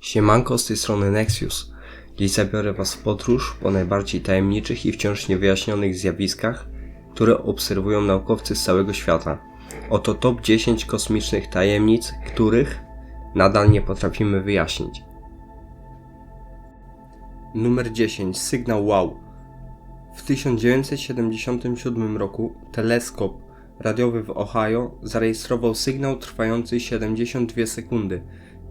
Siemanko, z tej strony Nexius. Dziś zabiorę Was w podróż po najbardziej tajemniczych i wciąż niewyjaśnionych zjawiskach, które obserwują naukowcy z całego świata. Oto top 10 kosmicznych tajemnic, których nadal nie potrafimy wyjaśnić. Numer 10. Sygnał wow. W 1977 roku teleskop radiowy w Ohio zarejestrował sygnał trwający 72 sekundy.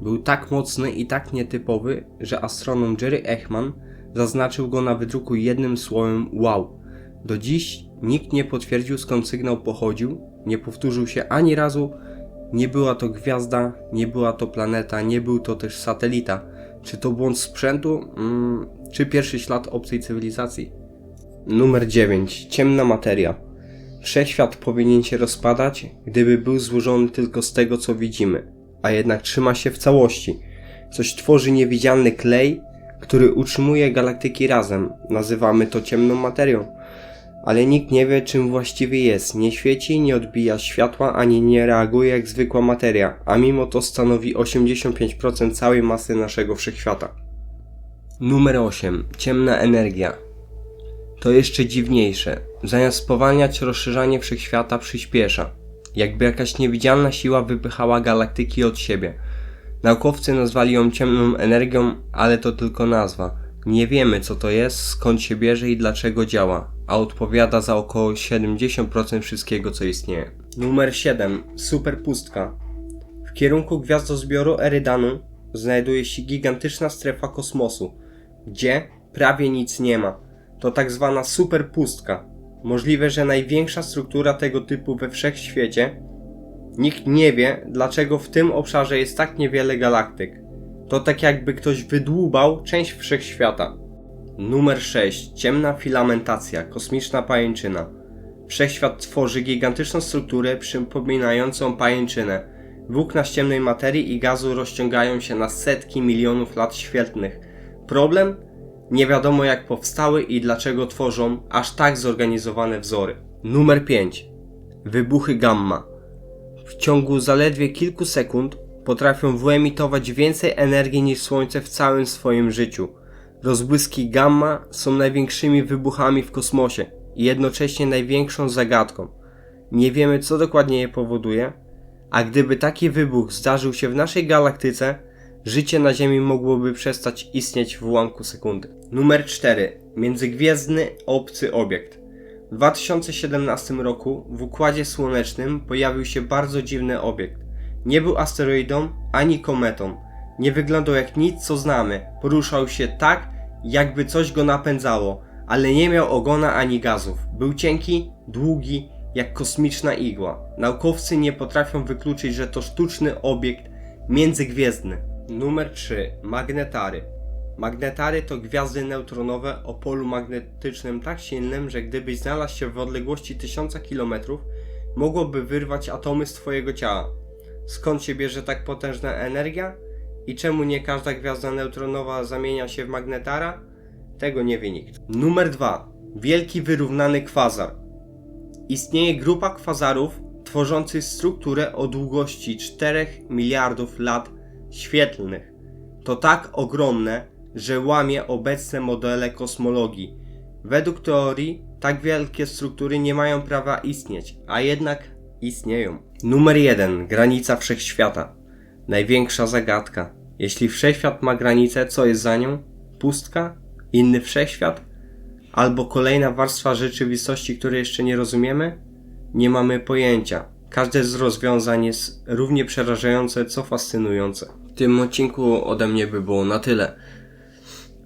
Był tak mocny i tak nietypowy, że astronom Jerry Ekman zaznaczył go na wydruku jednym słowem wow. Do dziś nikt nie potwierdził skąd sygnał pochodził, nie powtórzył się ani razu, nie była to gwiazda, nie była to planeta, nie był to też satelita. Czy to błąd sprzętu, mm, czy pierwszy ślad obcej cywilizacji? Numer 9. Ciemna materia. Wszechświat powinien się rozpadać, gdyby był złożony tylko z tego, co widzimy, a jednak trzyma się w całości. Coś tworzy niewidzialny klej, który utrzymuje galaktyki razem. Nazywamy to ciemną materią. Ale nikt nie wie, czym właściwie jest. Nie świeci, nie odbija światła, ani nie reaguje jak zwykła materia, a mimo to stanowi 85% całej masy naszego wszechświata. Numer 8. Ciemna energia. To jeszcze dziwniejsze. Zamiast spowalniać rozszerzanie wszechświata, przyspiesza. Jakby jakaś niewidzialna siła wypychała galaktyki od siebie. Naukowcy nazwali ją ciemną energią, ale to tylko nazwa. Nie wiemy co to jest, skąd się bierze i dlaczego działa, a odpowiada za około 70% wszystkiego co istnieje. Numer 7. Superpustka. W kierunku gwiazdozbioru Erydanu znajduje się gigantyczna strefa kosmosu, gdzie prawie nic nie ma. To tak zwana superpustka. Możliwe, że największa struktura tego typu we wszechświecie. Nikt nie wie, dlaczego w tym obszarze jest tak niewiele galaktyk. To tak jakby ktoś wydłubał część wszechświata. Numer 6. Ciemna filamentacja, kosmiczna pajęczyna. Wszechświat tworzy gigantyczną strukturę przypominającą pajęczynę. Włókna z ciemnej materii i gazu rozciągają się na setki milionów lat świetlnych. Problem? Nie wiadomo jak powstały i dlaczego tworzą aż tak zorganizowane wzory. Numer 5. Wybuchy gamma. W ciągu zaledwie kilku sekund potrafią wyemitować więcej energii niż Słońce w całym swoim życiu. Rozbłyski gamma są największymi wybuchami w kosmosie i jednocześnie największą zagadką. Nie wiemy co dokładnie je powoduje, a gdyby taki wybuch zdarzył się w naszej galaktyce, życie na Ziemi mogłoby przestać istnieć w ułamku sekundy. Numer 4. Międzygwiezdny obcy obiekt. W 2017 roku w Układzie Słonecznym pojawił się bardzo dziwny obiekt. Nie był asteroidą ani kometą. Nie wyglądał jak nic co znamy. Poruszał się tak, jakby coś go napędzało, ale nie miał ogona ani gazów. Był cienki, długi, jak kosmiczna igła. Naukowcy nie potrafią wykluczyć, że to sztuczny obiekt międzygwiezdny. Numer 3. Magnetary. Magnetary to gwiazdy neutronowe o polu magnetycznym tak silnym, że gdybyś znalazł się w odległości 1000 km, mogłoby wyrwać atomy z twojego ciała. Skąd się bierze tak potężna energia? I czemu nie każda gwiazda neutronowa zamienia się w magnetara? Tego nie wie nikt. Numer 2. Wielki wyrównany kwazar. Istnieje grupa kwazarów tworzących strukturę o długości 4 miliardów lat świetlnych. To tak ogromne, że łamie obecne modele kosmologii. Według teorii tak wielkie struktury nie mają prawa istnieć, a jednak istnieją. Numer 1. Granica wszechświata. Największa zagadka. Jeśli wszechświat ma granicę, co jest za nią? Pustka? Inny wszechświat? Albo kolejna warstwa rzeczywistości, której jeszcze nie rozumiemy? Nie mamy pojęcia. Każde z rozwiązań jest równie przerażające, co fascynujące. W tym odcinku ode mnie by było na tyle.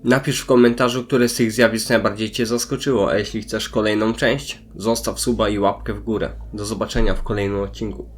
Napisz w komentarzu, które z tych zjawisk najbardziej Cię zaskoczyło, a jeśli chcesz kolejną część, zostaw suba i łapkę w górę. Do zobaczenia w kolejnym odcinku.